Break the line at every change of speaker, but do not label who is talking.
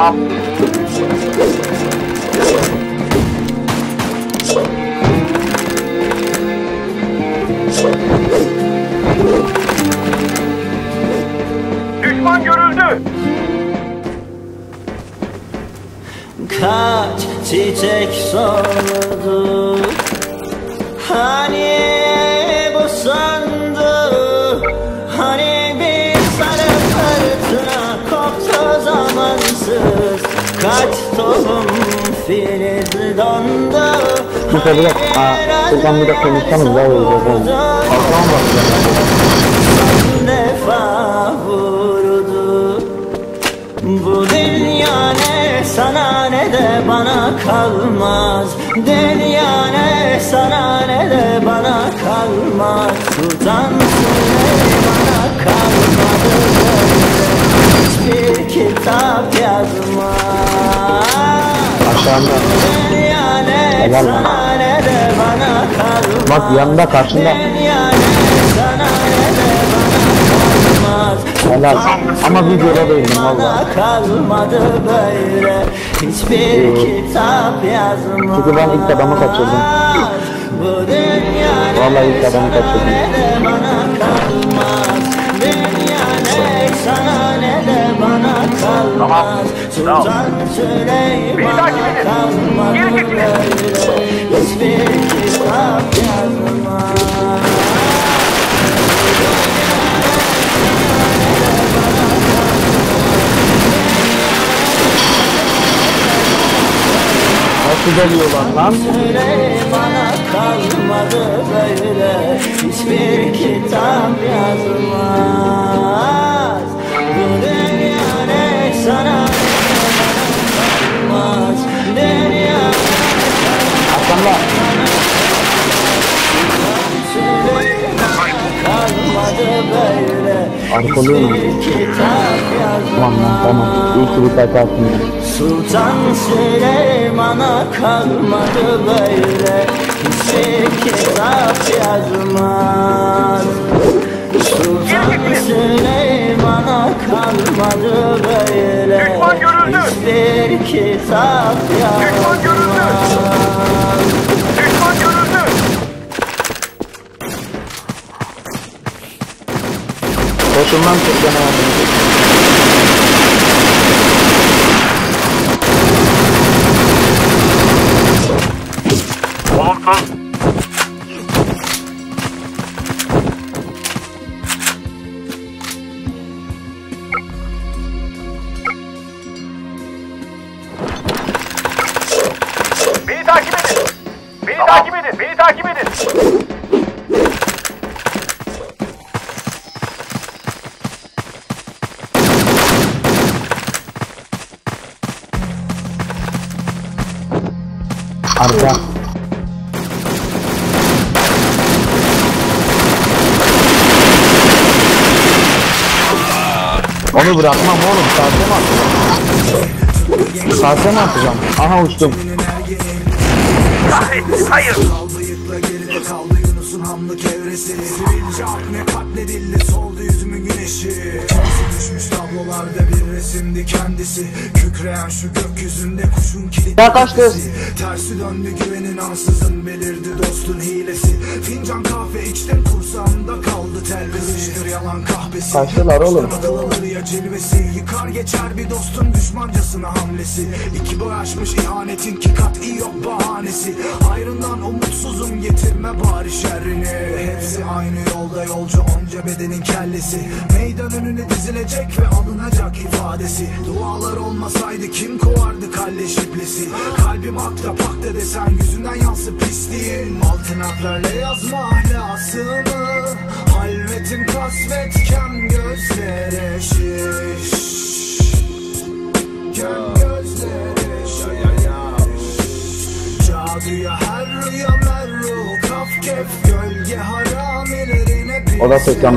Tamam. Düşman görüldü.
Kaç çiçek soldu Hani
Mesela bir dakika, Sultan bir dakika konuşsanız daha olacak oğlum. Kalkan
defa vurdu Bu dünya ne sana ne de bana kalmaz Dünya ne sana ne de bana kalmaz Sultan Süleyman'a kalmadı böyle Hiçbir kitap yazmaz
Aşağında. Helal lan. Bak yanında karşında. Helal. Ama videoda değildim valla.
Hiçbir kitap yazmaz
Çünkü ben ilk adamı kaçırdım. Vallahi ilk adamı kaçırdım.
Tamam, tamam. Beni takip
Nasıl geliyorlar lan?
Süleyman'a kalmadı böyle Hiçbir kitap yazmaz
Arkalıyorum. Tamam lan tamam. İyi ki bir tane attın.
Sultan Süleyman'a kalmadı böyle Hiçbir kitap yazmaz Sultan Süleyman'a kalmadı böyle. Hiçbir kitap
Düşman görüldü.
yazmaz
Düşman görüldü.
Koşun lan Türkan abi.
Olumsuz. Beni takip edin. Beni takip edin. Beni takip edin.
Arka. Onu bırakmam oğlum. Sahte mi atacağım? Sahte mi atacağım? Aha uçtum.
Hayır.
Kaldı Yunus'un hamlı kevresi Sivilce akne katledildi soldu yüzümün güneşi Kendisi düşmüş tablolarda bir resimdi kendisi. Kükreyen şu gökyüzünde kuşun kilitli
Ya kaç kız?
Tersi döndü güvenin ansızın belirdi dostun hilesi. Fincan kahve içtim kursağımda kaldı telbisi Kızıştır yalan kahvesi.
Kaçtılar oğlum.
Ya cilvesi. Yıkar geçer bir dostun düşmancasına hamlesi. İki boy aşmış ihanetin ki kat'i yok bahanesi. Ayrından umutsuzum getirme bari şerrini. Hepsi aynı yolda yolcu onca bedenin kellesi Meydan önüne dizilecek ve alınacak ifadesi. Dualar olmasaydı kim kovardı kalleş iblisi? Kalbim akta pakta desen yüzünden yansı pisliğin. Altın harflerle yazma ahlasını Halvetim kasvetken gözlere şiş. Kem gözlere şiş. Caduya her rüya merru Kaf gölge haramilerine
O da tekrar